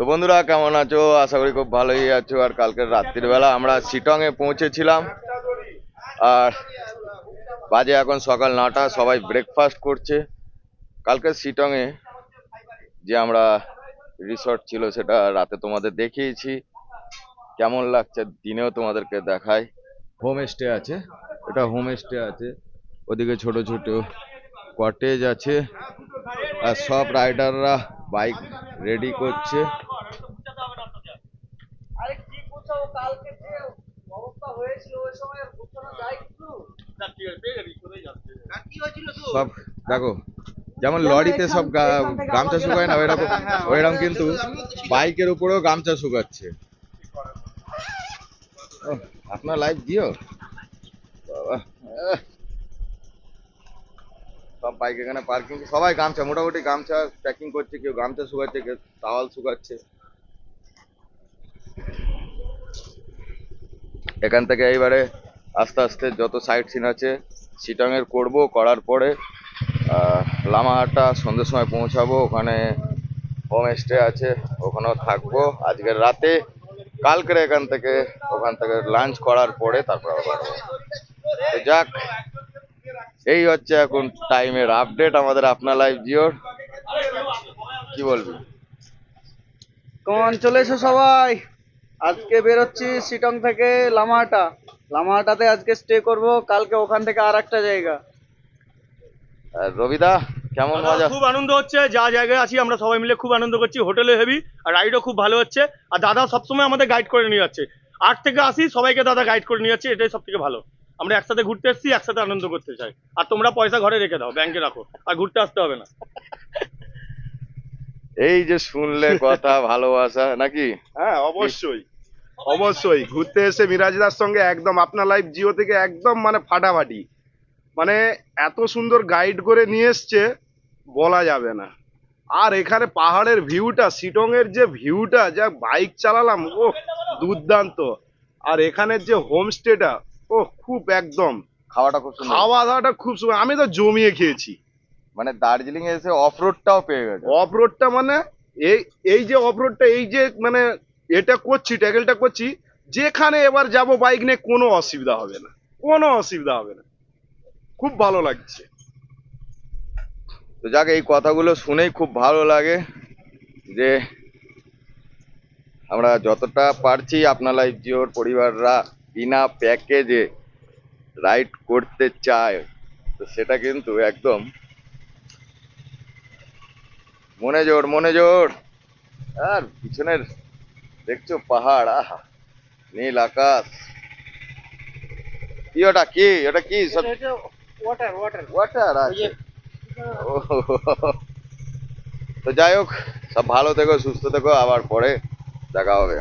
তো বন্ধুরা, কেমন আছো? আশা করি খুব ভালোই আছো। আর কালকের রাত্রিবেলা আমরা শিটংয়ে পৌঁছেছিলাম। আর বাজে এখন সকাল নটা, সবাই ব্রেকফাস্ট করছে। কালকে শিটংয়ে যে আমরা রিসর্ট ছিল, সেটা রাতে তোমাদের দেখিয়েছি। কেমন লাগছে? দিনেও তোমাদেরকে দেখাই। হোম স্টে আছে। এটা হোম স্টে আছে। ওদিকে ছোট ছোট কটেজ আছে। আর সব রাইডাররা বাইক রেডি করছে। কালকে যে অবস্থা হয়েছিল ওই সময় গোছানো যায় কিছু সব দেখো যেমন লরিতে সব গামছা শুকায় না ওইরকম ওইরকম কিন্তু বাইকের উপরেও গামছা শুকাচ্ছে। আপনার লাইফ দিও? সব বাইক এখানে পার্কিং সবাই গামছা মোটামুটি গামছা প্যাকিং করছে কেউ গামছা শুকাচ্ছে কেউ টাওয়াল শুকাচ্ছে। এখান থেকে এইবারে আস্তে আস্তে যত সাইট সিন আছে শিটংয়ের করব, করার পরে লামাহাটা সন্ধ্যের সময় পৌঁছাবো, ওখানে হোম স্টে আছে, ওখানেও থাকব। আজকের রাতে কালকের এখান থেকে, ওখান থেকে লাঞ্চ করার পরে তারপর আবার তো যাক, এই হচ্ছে এখন টাইমের আপডেট আমাদের আপনার লাইফ জিওর। কি বলবি? কমান চলে এসো সবাই। আজকে বেরোচ্ছি শিটং থেকে লামাহাটা। লামাহাটাতে আজকে স্টে করব কালকে ওখান থেকে আর একটা জায়গা রবিদা কেমন মজা? খুব আনন্দ হচ্ছে যা জায়গায় আছি আমরা সবাই মিলে খুব আনন্দ করছি। হোটেলে হেভি আর রাইডও খুব ভালো হচ্ছে। আর দাদা সবসময় আমাদের গাইড করে নিয়ে যাচ্ছে। আট থেকে আসি সবাইকে দাদা গাইড করে নিয়ে যাচ্ছে এটাই সব থেকে ভালো। আমরা একসাথে ঘুরতে এসেছি একসাথে আনন্দ করতে চাই। আর তোমরা পয়সা ঘরে রেখে দাও ব্যাংকে রাখো। আর ঘুরতে আসতে হবে না। এই যে শুনলে কথা ভালোবাসা নাকি? হ্যাঁ অবশ্যই। অবশ্যই ঘুরতে এসে মিরাজদার সঙ্গে একদম আপনার লাইফ জিও থেকে একদম মানে ফাটাফাটি। মানে এত সুন্দর গাইড করে নিয়ে এসছে বলা যাবে না। আর এখানে পাহাড়ের ভিউটা শিটং এর যে ভিউটা যা বাইক চালালাম ও দুর্দান্ত। আর এখানের যে হোমস্টেটা ও খুব একদম। খাওয়াটা খুব খাওয়া দাওয়াটা খুব সুন্দর। আমি তো জমিয়ে খেয়েছি। মানে দার্জিলিং এসে অফ রোডটাও পেয়ে গেছে। অফ রোডটা মানে এই এই যে অফ রোডটা এই যে মানে এটা করছি, ট্যাকেলটা করছি, যেখানে এবার যাব বাইক নিয়ে কোনো অসুবিধা হবে না। কোনো অসুবিধা হবে না। খুব ভালো লাগছে। তো যাক, এই কথাগুলো শুনেই খুব ভালো লাগে যে আমরা যতটা পারছি আপনার লাইফ জিওর পরিবাররা বিনা প্যাকেজে রাইড করতে চায়, তো সেটা কিন্তু একদম মনে জোর মনে জোর। আর পিছনের দেখছ পাহাড় আহা নীল আকাশ কি ওটা কি ওটা কি সব ওয়াটার ওয়াটার ওয়াটার আছে ও তো যাই হোক সব ভালো থেকো সুস্থ থেকো আবার পরে দেখা হবে